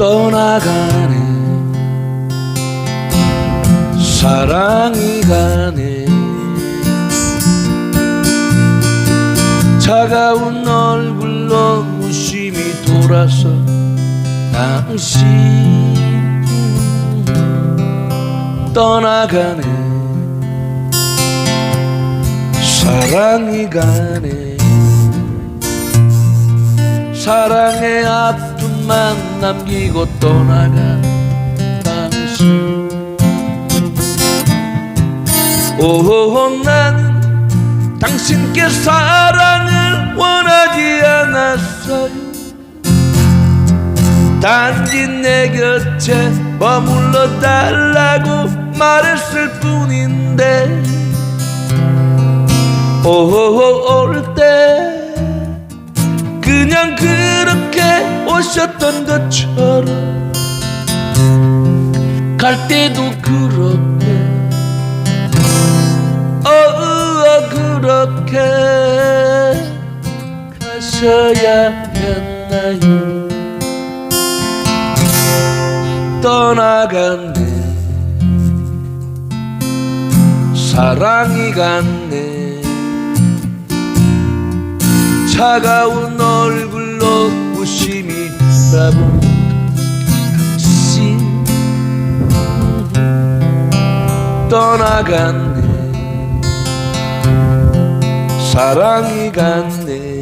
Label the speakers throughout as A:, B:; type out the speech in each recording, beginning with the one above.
A: 떠나가네. 사랑이 가네. 차가운 얼굴로 무심히 돌아서 당신 떠나가네. 사랑이 가네. 사랑의 아 픔만 남기고 떠나간 당신. 오호 나는 당신께 사랑을 원하지 않았어요. 단지 내 곁에 머물러 달라고 말했을 뿐인데. 오호 올때 그냥 그렇게 오셨던 것처럼 갈 때도 그렇게 어 그렇게 가셔야 했나요? 떠나갔네. 사랑이 갔네 차가운 얼굴로 무심히 당신 떠나갔네. 사랑이 갔네.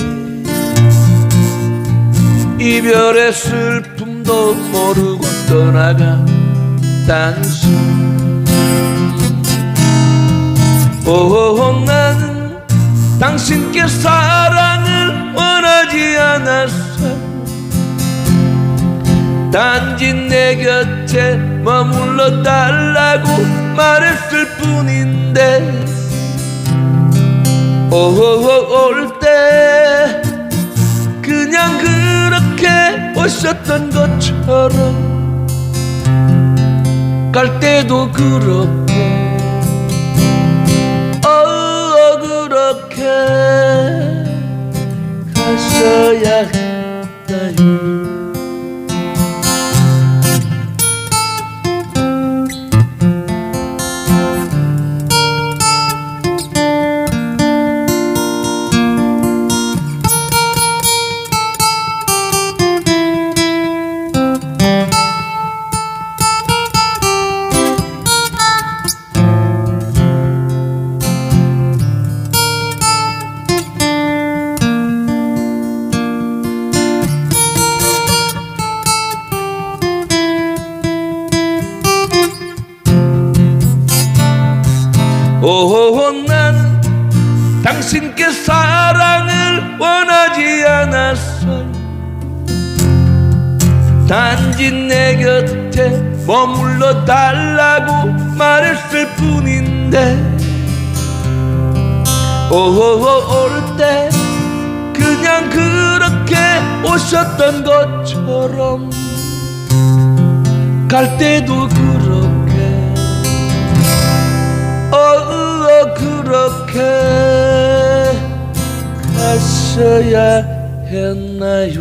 A: 이별의 슬픔도 모르고 떠나간 당신 오 나는 당신께 사랑을 원 하지 않았어. 단지 내 곁에 머물러 달라고 말했을 뿐인데 오호 올때 그냥 그렇게 오셨던 것처럼 갈 때도 그렇게 당신께 사랑을 원하지 않았어요. 단지 내 곁에 머물러 달라고 말했을 뿐인데 오호 올때 그냥 그렇게 오셨던 것처럼 갈 때도 그렇게 어 그렇게 가셔